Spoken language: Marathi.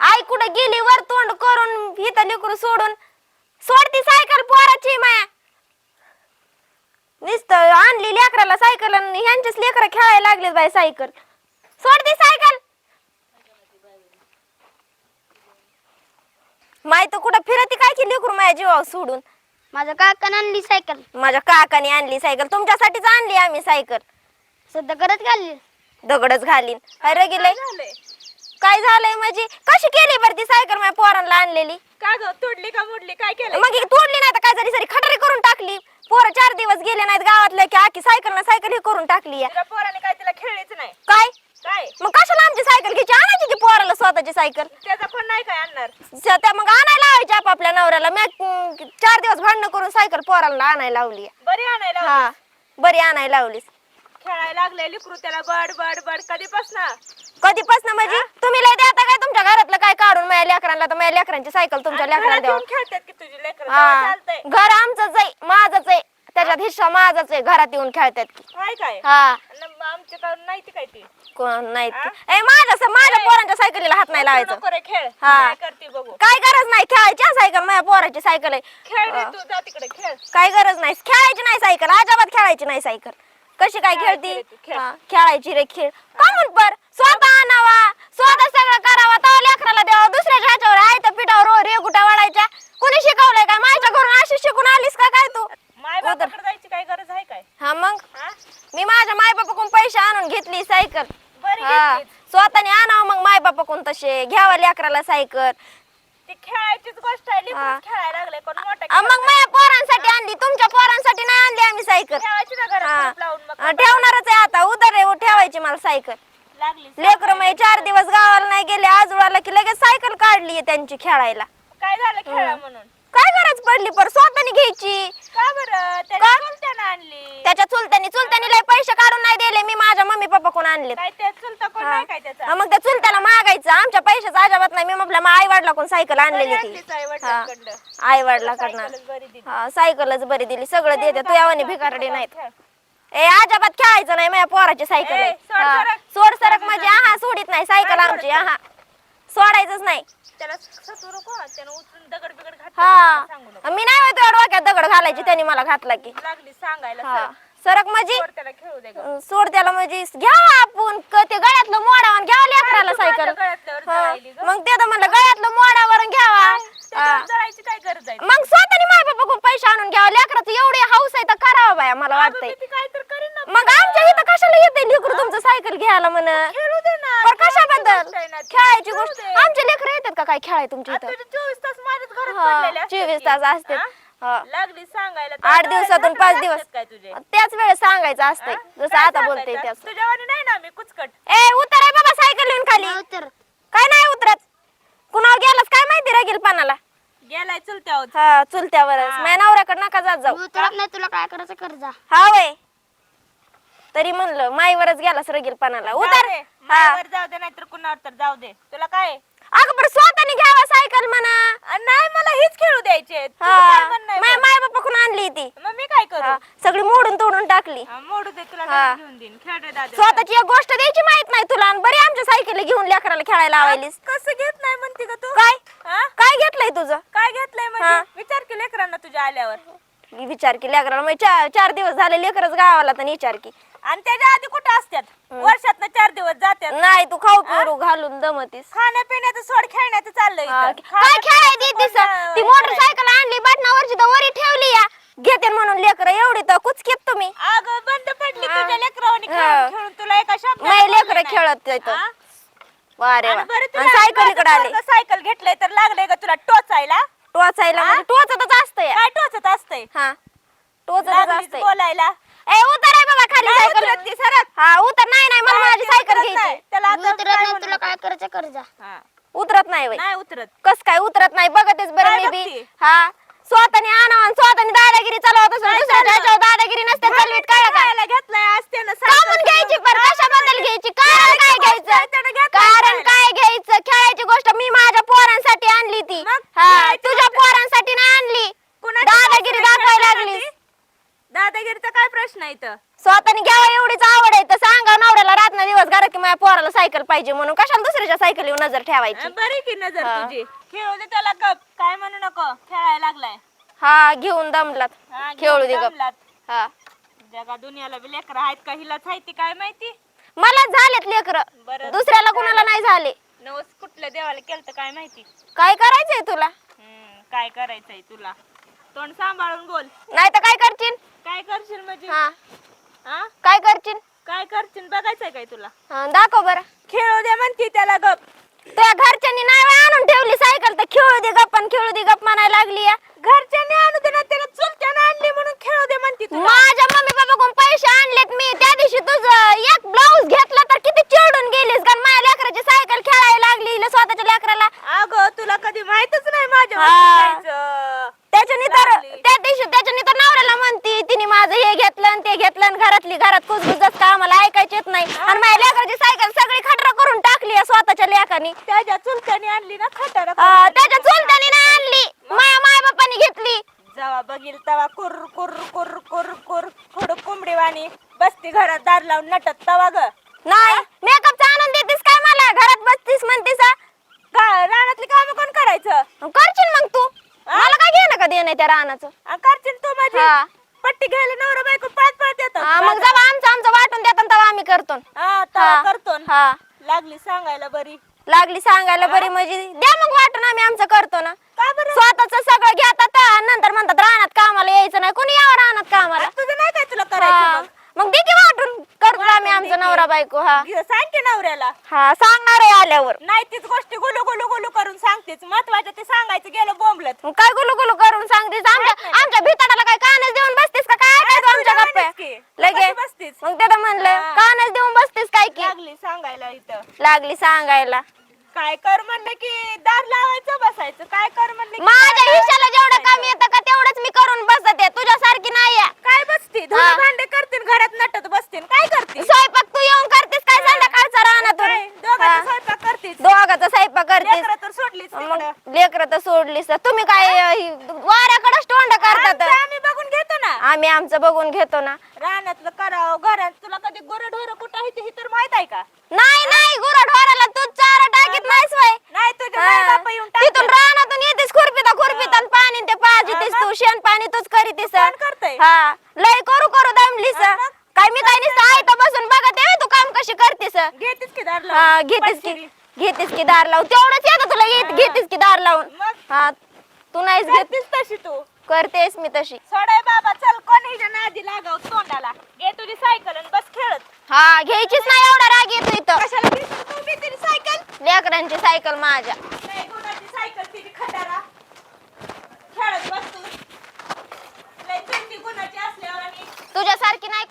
आई कुठे गेली? वर तोंड करून इथं लेकरू सोडून. सोडती सायकल पोराची माया. नुसतं आणली लेकराला सायकल आणि ह्यांचेच लेकर खेळायला लागले बाय सायकल. सोडती सायकल. माहीत कुठं फिरती काय की लेकरू माझ्या जीवावर सोडून? माझ्या काकानं आणली सायकल. माझ्या काकाने आणली सायकल. तुमच्यासाठीच आणली आम्ही सायकल. सध्या करत घालली. दगडच घालीन. अरे गेलंय काय झालंय? माझी? कशी केली बरं ती सायकल माझ्या पोरांना आणलेली? का ग? तोडली का मोडली? काय केलं मग ही तोडली नाही तर काय झाली सरी खटारी करून टाकली. पोरं चार दिवस गेले नाहीत गावातले की आखी सायकल ना सायकल ही करून टाकली या. पोराने काय तिला खेळलीच नाही. काय काय मग कशाला आमची सायकल घ्यायची आणायची की पोराला स्वतःची सायकल. त्याचा पण नाही काय आणणार. स- त्या मग आणायला लावायची आपापल्या नवऱ्याला. मी अं, चार दिवस भांडणं करून सायकल पोराला आणायला लावली बरी आणायला हा बरी आणायला लावलीस. खेळायला लागले लिकरू त्याला बड बड बड. कधीपासून? कधीपासून म्हणजे? तुम्ही लय देता काय तुमच्या घरातलं काय काढून माझ्या लेकरांना? तर माझ्या लेकरांची सायकल तुमच्या लेकरांना द्यावं. खेळतात की तुझी लेकर? हा. चालतंय. घर आमचंच आहे माझंच आहे. त्याच्यात हिस्सा माझाच आहे घरात येऊन खेळतात की. काय काय? हा. आमच्याकडून नाही ती काय ती? कोण? नाही ते. ए माझ्या माझ्या पोरांच्या सायकलीला हात नाही लावायचं. नको रे खेळ. हा. काय करते बघू. काय गरज नाही खेळायची सायकल माझ्या पोराची सायकल आहे. खेळ रे तू जा तिकडे खेळ. काय गरज नाही खेळायची नाही सायकल अजिबात खेळायची नाही सायकल. कशी काय खेळायची खेळती? रे तू, खेळ. हा, खेळायची रे खेळ. का म्हण पर स्वतः आणावा स्वतः सगळं करावा. तर लेकराला द्यावा दुसऱ्याच्या ह्याच्यावर आहे तर पिठावर रेगुटा वाढायच्या. कुणी शिकवलंय काय माझ्या घरून अशी शिकून आलीस का काय तू? माय बापाकडे जायची काय गरज आहे काय? हा मग? हा? मी माझ्या मायबापाकडून पैसे आणून घेतली सायकल. बरी हा. घेतलीस. तसे घ्यावा लेकराला सायकल. ती खेळायचीच गोष्ट आहे हा. लिकरू खेळायला लागले कोण मोठा आ, मग माझ्या पोरांसाठी आणली तुमच्या पोरांसाठी नाही आणली आम्ही सायकल. खेळायची ना घरात. कुलूप लावून मग आ, ठेवणारच आहे आता उदर आहे, ठेवायची मला सायकल. लागली. लेकर मग चार दिवस गावाला नाही गेले आजोळाला की लगेच सायकल काढली त्यांची खेळायला. काय झालं खेळा म्हणून? काय गरज पडली पर? स्वतःने घ्यायची. का बरं? त्याने का? चुलत्यानं आणली. त्याच्या चुलत्यानी चुलत्यानी लय पैसे काढून नाही दिले. मी माझ्या मम्मी पप्पा कोण आणले काय ते चुलता कोण नाही काय त्याचा? मग त्या चुलत्याला मागायचं. आमच्या पैशाचा अजिबात नाही. मी म्हटलं मग आई वडिला कोण सायकल आणलेली ती. आई. आई वडिलाकडनं सायकलच बरी दिली. हा सायकलच बरी दिली. सगळं देते. तू यावानी भिकारडी नाहीत. खेळ. ए अजिबात खेळायचं नाही. माझ्या पोराची सायकल आहे. सोड हा. सरक. सोड सरक म्हणजे आहा सोडित नाही. सायकल आमची. आहा. सोडायचंच नाही. त्याला सतू नको त्यानं उचलून दगड बिगड घातला सांगू नको. मी नाही तुझ्या डोक्यात दगड घालायची त्यांनी मला घातला की. लागली सांगायला हा. सर. सरक म्हणजे सोड त्याला खेळू दे गं. अं, सोड त्याला म्हणजे घ्यावा आपण क- ते गळ्यातलं मोडावं घ्यावं लेकराला सायकल माझ्या गळ्यातल्यावर. जळायली गं. मग ते तर म्हणलं गळ्यातलं मोडावर घ्यावा. हा. त्याच्यावर जळायची काय गरज आहे? मग स्वतःने माय बापा पैसे आणून घ्यावं. लेकराचं एवढी हाऊस आहे तर करावं बाया मला अगं, वाटतंय. काय तर करीन ना मग आमच्या इथं कशाला येते लेकरू तुमचं सायकल घ्यायला म्हण खेळू दे ना पर खेळायची कशाबद्दल गोष्ट आहे ना ती. खेळायची खेळू गोष्ट दे. आमचे लेकर खेळाय तुमच्या इथं. तुझे चोवीस तास माझ्याच घरात हा, पडलेले असतात 24 की. तास असतात. हा? हा. लागली सांगायला तर आठ दिवसातून पाच दिवस काय तुझे? त्याच वेळेस सांगायचं असतंय. हा? जसं काय आता बोलते सांगायचं? त्याच. तुझ्यावानी नाही ना मी कुचकट. ए उतर आहे बाबा सायकल येऊन खाली. तर काय नाही उतरत. कुणावर गेलास? काय माहिती राहील पानाला गेलाय चलत्या आहोत हा चुलत्यावरच. हा. माझ्या नवऱ्याकडे नका जात जाऊ. मी उतरत नाही तुला काय करायचं? कर जा. हा वय. तरी म्हणलं माईवरच गेलास रगील पानाला जाऊ उतर. दे. हा. मायावर जाऊ दे नाहीतर कुणावर तर जाऊ दे. तुला काय? अगं बरं स्वतःने घ्यावा सायकल म्हणा. नाही मला हीच खेळू द्यायचे हा. माय. माय बापा कोण आणली ती. मग मी काय करू? हा, सगळी मोडून तोडून टाकली. हा, मोडू दे तुला हा. लगेच घेऊन देईन. खेळ रे दादा. स्वतःची एक गोष्ट द्यायची माहीत नाही तुला आणि बरी आमच्या सायकल घेऊन लेकराला खेळायला लावायलीस. कसं घेत नाही म्हणते का तू? काय? हा? काय घेतलंय तुझं? काय घेतलंय हा. म्हणजे विचार की लेकरांना तुझ्या आल्यावर. मी विचार की लेकराला. म्हणजे चार चार दिवस झाले लेकरच गावाला तर विचार की. आणि त्याच्या आधी कुठं असतात वर्षात चार दिवस जातात नाही तू खाऊ पिरू घालून दमतीस खाण्यापिण्याचं सोड खेळण्याचं चाललंय हा, इथं. काय खेळायची ती मोटरसायकल आणली बटनावरची तर वरी ठेवली या. घेते म्हणून लेकर एवढी तर कुचकीत तुम्ही? अगं बंद पडली हा. तुझ्या लेकरावानी हा. खेळून खेळून तुला एका शब्द नाही लेकर खेळत तिथं वारे वा. आणि सायकलीकडे आले. सायकल घेतलंय तर लागलंय का तुला टोचायला. टोचायला म्हणजे टोचतच असतंय. काय टोचत असतंय? हा. टोचतच लागलीच असतंय. बोलायला. ए उतर आहे बाबा खाली नाही सायकल. उतरत ती, सरक. हा उतर. नाही नाही मला काय माझी सायकल उतरत घ्यायची. त्याला मी आता उतरत काय नाही म्हणू तुला काय. करायचं कर जा. हा. उतरत नाही वय नाही उतरत. कस काय उतरत नाही? बघतेच बरं काय मी बी. बघती? हा. स्वतःने आणा आणि. स्वतःने दादागिरी चालवत असेल काय दुसऱ्याच्या चालवत? ह्याच्यावर दादागिरी नसते चालवीत कळलं का खायला घेतलाय आज त्यानं कामून सायकल घ्यायची. पण कशाबद्दल घ्यायची? काय खेळायची गोष्ट आहे, घ्यायचं त्यानं घेतलंय कारण खायला. काय घ्यायचं खेळायची गोष्ट मी माझ्या पोरांसाठी आणली ती मग हा खेळायची तुझ्या गोष्ट- पोरांसाठी नाही आणली कुणाच्या दादागिरी सासऱ्याच्या दाखवायला खेळासाठी? लागली दादागिरीचा काय प्रश्न आहे इथं स्वतःने घ्यावा एवढीच आवड आहे तर सांगा नवऱ्याला रात्र दिवस घरात की माझ्या पोराला सायकल पाहिजे म्हणून कशाला दुसऱ्याच्या सायकलीवर नजर ठेवायची? बरी की नजर हा. तुझी. खेळू दे त्याला गप काय म्हणू नको. खेळायला लागलाय. हा घेऊन दमलात. खेळू दे घेऊन गप. जमलात. हा. जगा दुनियाला बी लेकर आहेत का? हिलाच आहे ती काय माहिती? मला झालेत लेकर. बरं. दुसऱ्याला कुणाला नाही झाले. नवस कुठल्या देवाला केलं काय माहिती? काय करायचंय तुला? हम्म, काय करायचंय तुला? तोंड सांभाळून बोल. नाही तर काय करशील? काय करशील म्हणजे? हा. हा? काय करशील? काय करशील? बघायचंय काय तुला? हा, दाखव बरं. खेळू दे म्हणती त्याला गप. तुझ्या घरच्यांनी नाही आणून ठेवली सायकल तर खेळू दे गप्प आणि खेळू दे गप्प म्हणायला लागली या. घरच्यांनी आणू दे ना त्याला चुलत्यानं आणली म्हणून खेळू दे म्हणती तुला. माझ्या मम्मी पप्पाकडून पैसे आणलेत मी. त्या दिवशी तुझं एक ब्लाऊज घेतला तर किती चिडून गेलीस कारण माझ्या लेकराची सायकल खेळायला लागली हिला स्वतःच्या लेकराला अगं तुला कधी माहितच नाही माझ्या हा. वस्तू घ्यायचं. त्याच्यानी तर लागली. त्या दिवशी त्याच्यानी तर नवऱ्याला म्हणती तिने माझं हे घेतलं आणि ते घेतलं आणि घरातली घरात कुसबुसच का आम्हाला ऐकायचं येत नाही आणि माझ्या लेकराची सायकल सगळी खटरा करून टाकली या स्वतःच्या लेकानी त्याच्या चुलत्याने आणली ना खटारा अं, त्याच्या चुलत्याने नाही आणली माया माय बापानी घेतली जेव्हा बघील तेव्हा कुर कुर कुर कुर कुर कुर कोंबडी वाणी बसती घरात दार लावून नटत तवा ग. नाही मेकअपचा आनंद देतीस काय मला? घरात बसतीस म्हणतीस हा? गा- रानातली काम कोण करायचं? करशील मग तू. मला काय घेणं का देणं त्या रानाचं? आ, करशील तू माझी? हा. पट्टी घ्यायला नवरा बायको पळत पळत येतात हा, मग जेव्हा आमचं आमचं वाटून देतात तेव्हा आम्ही करतो. हा तवा हा. करतो. न. हा. लागली सांगायला बरी. लागली सांगायला बरी म्हणजे द्या मग वाटून आम्ही आमचं करतो ना. का बरं? स्वतःच सगळं घेतात आणि नंतर म्हणतात रानात कामाला यायचं नाही कोणी यावं रानात कामाला आ, तुझं नाही काय तुला हा. करायचं मग मग दे की वाटून करतो आम्ही वाटून आमचं दे की. नवरा बायको हा. घे, सांग की नवऱ्याला. हा सांगणार आहे आल्यावर. नाही तीच गोष्टी गुलू गुलू गुलू करून सांगतेच. महत्वाचं ते सांगायचं गेलं बोंबलत. मग काय गुलू गुलू करून सांगतेस? आमच्या आमच्या भिताडाला काय कानच देऊन बसतीस का? काय काय तू आमच्या तुझ्या गप्पा? की. तू लगे. कशी बसतीस? मग त्याला म्हणलं हा. कानच देऊन बसतीस काय की? लागली सांगायला इथं. लागली सांगायला. काय कर म्हणलं की दार लावायचं बसायचं. काय कर म्हणलं की माझ्या लावायचं, जेवढं बसायचं. कमी येतं का तेवढंच मी करून बसते. तुझ्यासारखी नाही आहे. काय बसती हा. धुणं भांडे करतील घरात नटत बसतील काय करते स्वयंपाक तू येऊन करतेस काय संध्याकाळचा रानातून दोघांचा हा. स्वयंपाक करतीस दोघाचा स्वयंपाक करतेस लेकरं तर सोडलीच तिकडं. मग लेकर तर सोडलीस तर तुम्ही काय वाऱ्याकडेच तोंड करतात आमचं आम्ही बघून घेतो ना आम्ही आमचं बघून घेतो ना. रानातलं करावं घरात. तुला कधी गुरं ढोरं कुठं आहे ते हे तर माहीत आहे का? नाही नाही गुराढोराला तू चारा टाकीत नाहीस वय नाही तुझे माय बाप येऊन तिथून. रानातून येतेस खुरपिता खुरपिता आणि पाणी ते पाजितीस तू शेण पाणी तूच करीतीस. कोण करतंय? हा. लय करू करू दमलीस. हा, मग? काय मी काय नुसतं आहे तर बसून बघत आहे तू काम कशी करतीस? घेतीस की दार हा? घेतेस की पाचशेरी. घेतेस की दार लावून. तेवढंच येतं तुला येत घेतेस की दार लावून. मग? हा तू नाहीच घेत करतीस तशी तू. करतेस मी तशी. सोडाय बाबा चल कोणी हिच्या नादी लागाव तोंडाला? घे तुझी सायकल आणि बस खेळत. हा घ्यायचीच नाही एवढा राग येतो इथं. कशाला फिरतो तू बी तिची सायकल. लेकरांची सायकल माझ्या. नाही कोणाची सायकल तिची खटारा. खेळत बस तू. लय चिंती असल्यावर आणि तुझ्यासारखी नाही